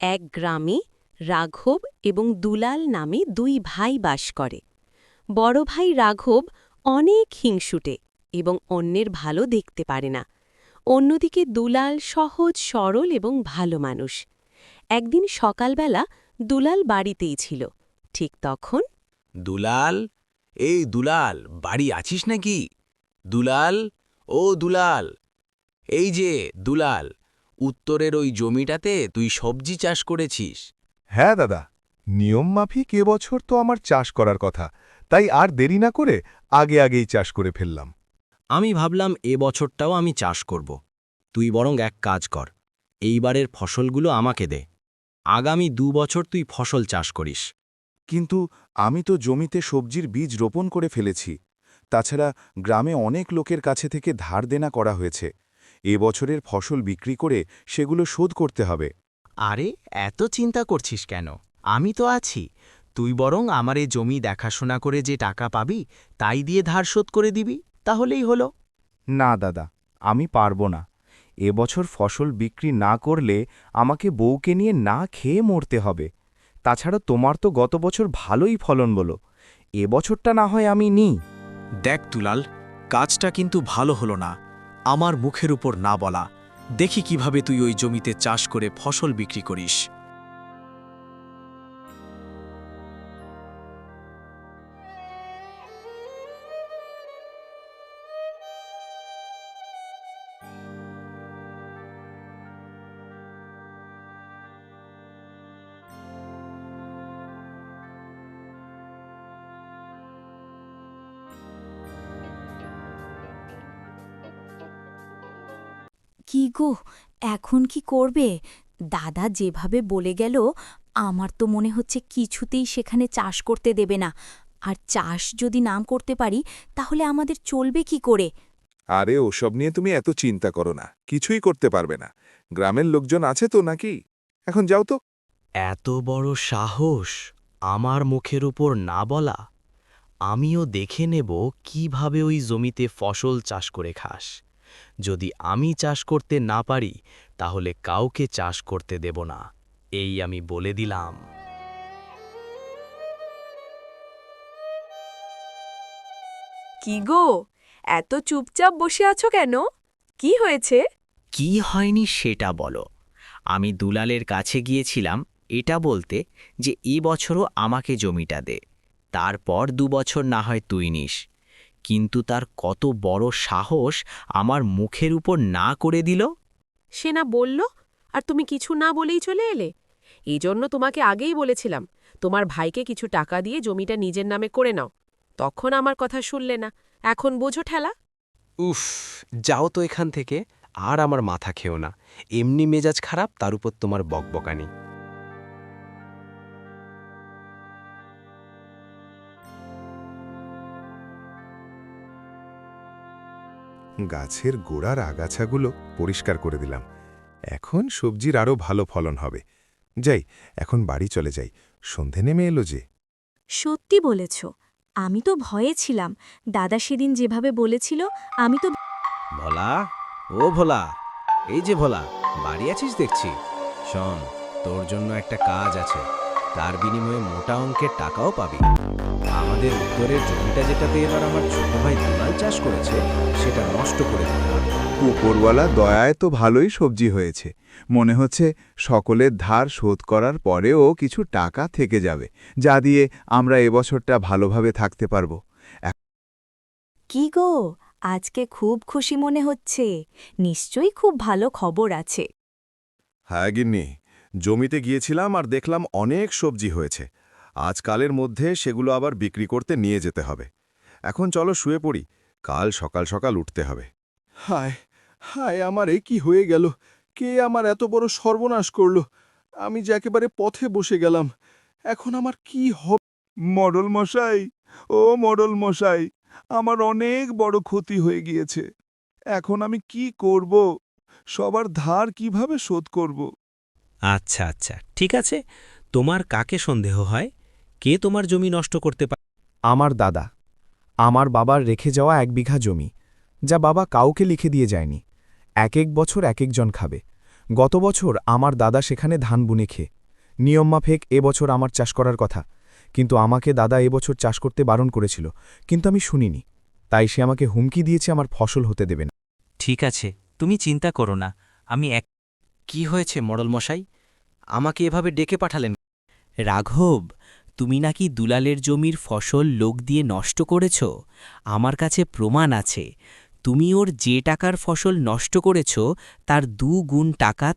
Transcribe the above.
এক গ্রামে রাঘব এবং দুলাল নামে দুই ভাই বাস করে। বড় ভাই রাঘব অনেক হিংসুটে এবং অন্যের ভালো দেখতে পারে না। অন্যদিকে দুলাল সহজ, সরল এবং ভালো মানুষ। একদিন সকালবেলা দুলাল বাড়িতেই ছিল। ঠিক তখন দুলাল, এই দুলাল, বাড়ি আছিস নাকি? দুলাল, ও দুলাল, এই যে দুলাল। উত্তরের ওই জমিটাতে তুই সবজি চাষ করেছিস। হ্যাঁ দাদা। নিয়ম মাফিক এবছর তো আমার চাষ করার কথা তাই আর দেরি না করে আগে আগেই চাষ করে ফেললাম। আমি ভাবলাম এ বছরটাও আমি চাষ করব। তুই বরং এক কাজ কর এইবারের ফসলগুলো আমাকে দে। আগামী দু বছর তুই ফসল চাষ করিস। কিন্তু আমি তো জমিতে সবজির বীজ রোপণ করে ফেলেছি। তাছাড়া গ্রামে অনেক লোকের কাছে থেকে ধার দেনা করা হয়েছে। এ বছরের ফসল বিক্রি করে সেগুলো শোধ করতে হবে। আরে এত চিন্তা করছিস কেন? আমি তো আছি। তুই বরং আমার এ জমি দেখাশোনা করে যে টাকা পাবি তাই দিয়ে ধার শোধ করে দিবি তাহলেই হলো। না দাদা আমি পারব না। এবছর ফসল বিক্রি না করলে আমাকে বউকে নিয়ে না খেয়ে মরতে হবে। তাছাড়া তোমার তো গত বছর ভালোই ফলন বলো। এবছরটা না হয় আমি নিই। দেখ তুলাল কাজটা কিন্তু ভালো হলো না। আমার মুখের উপর না বলা। দেখি কীভাবে তুই ওই জমিতে চাষ করে ফসল বিক্রি করিস। কি গো? এখন কি করবে? দাদা যেভাবে বলে গেল আমার তো মনে হচ্ছে কিছুতেই সেখানে চাষ করতে দেবে না। আর চাষ যদি নাম করতে পারি তাহলে আমাদের চলবে কি করে? আরে ওসব নিয়ে তুমি এত চিন্তা করো না। কিছুই করতে পারবে না। গ্রামের লোকজন আছে তো নাকি? এখন যাও তো। এত বড় সাহস আমার মুখের উপর না বলা। আমিও দেখে নেব কীভাবে ওই জমিতে ফসল চাষ করে খাস। যদি আমি চাষ করতে না পারি তাহলে কাউকে চাষ করতে দেব না। এই আমি বলে দিলাম। কি গো? এত চুপচাপ বসে আছো কেন? কি হয়েছে? কি হয়নি সেটা বলো। আমি দুলালের কাছে গিয়েছিলাম এটা বলতে যে এ বছরও আমাকে জমিটা দে। তারপর দু বছর না হয় তুই নিস। কিন্তু তার কত বড় সাহস আমার মুখের উপর না করে দিল? সে না বলল আর তুমি কিছু না বলেই চলে এলে? এই জন্য তোমাকে আগেই বলেছিলাম তোমার ভাইকে কিছু টাকা দিয়ে জমিটা নিজের নামে করে নাও। তখন আমার কথা শুনলে না। এখন বোঝো ঠেলা। উফ যাও তো এখান থেকে আর আমার মাথা খেও না। এমনি মেজাজ খারাপ তার উপর তোমার বকবকানি। গাছের গোড়ার আগাছাগুলো পরিষ্কার করে দিলাম। এখন সবজির আরও ভালো ফলন হবে। যাই এখন বাড়ি চলে যাই। সন্ধে নেমে এলো যে। সত্যি বলেছ আমি তো ভয়ে ছিলাম। দাদা সেদিন যেভাবে বলেছিল আমি তো ভোলা ও ভোলা এই যে ভোলা বাড়ি আছিস দেখছি। শোন তোর জন্য একটা কাজ আছে। তার বিনিময়ে মোটা অঙ্কের টাকাও পাবি। আমাদের উত্তরের জমিটা যেটাতে এবার আমার ছোট ভাই দুলাল চাষ করেছে সেটা নষ্ট করে হবে উপরওয়ালা দয়ায় তো ভালোই সবজি হয়েছে। মনে হচ্ছে সকলের ধার শোধ করার পরেও কিছু টাকা থেকে যাবে যা দিয়ে আমরা এবছরটা ভালোভাবে থাকতে পারব। কি গো আজকে খুব খুশি মনে হচ্ছে। নিশ্চয়ই খুব ভালো খবর আছে। হ্যাঁ গিন্নি জমিতে গিয়েছিলাম আর দেখলাম অনেক সবজি হয়েছে। আজকালের মধ্যে সেগুলো আবার বিক্রি করতে নিয়ে যেতে হবে। এখন চলো শুয়ে পড়ি কাল সকাল সকাল উঠতে হবে। হায় হায় আমার এ কি হয়ে গেল? কে আমার এত বড় সর্বনাশ করল? আমি যে একেবারে পথে বসে গেলাম। এখন আমার কি হবে? মডল মশাই ও মডল মশাই আমার অনেক বড় ক্ষতি হয়ে গিয়েছে। এখন আমি কি করব? সবার ধার কীভাবে শোধ করব? আচ্ছা আচ্ছা ঠিক আছে। তোমার কাকে সন্দেহ হয়? কে তোমার জমি নষ্ট করতে পারে? আমার দাদা আমার বাবার রেখে যাওয়া এক বিঘা জমি যা বাবা কাউকে লিখে দিয়ে যায়নি। এক এক বছর এক একজন খাবে। গত বছর আমার দাদা সেখানে ধান বুনে খেয়ে। নিয়মমাফেক এবছর আমার চাষ করার কথা কিন্তু আমাকে দাদা এবছর চাষ করতে বারণ করেছিল কিন্তু আমি শুনিনি। তাই সে আমাকে হুমকি দিয়েছে আমার ফসল হতে দেবে না। ঠিক আছে তুমি চিন্তা করো না আমি এক কি হয়েছে মডল মশাই আমাকে এভাবে ডেকে পাঠালেন রাঘব তুমি নাকি দুলালের জমির ফসল লোক দিয়ে নষ্ট করেছ? আমার কাছে প্রমাণ আছে। তুমি ওর যে টাকার ফসল নষ্ট করেছ, তার দুগুণ টাকা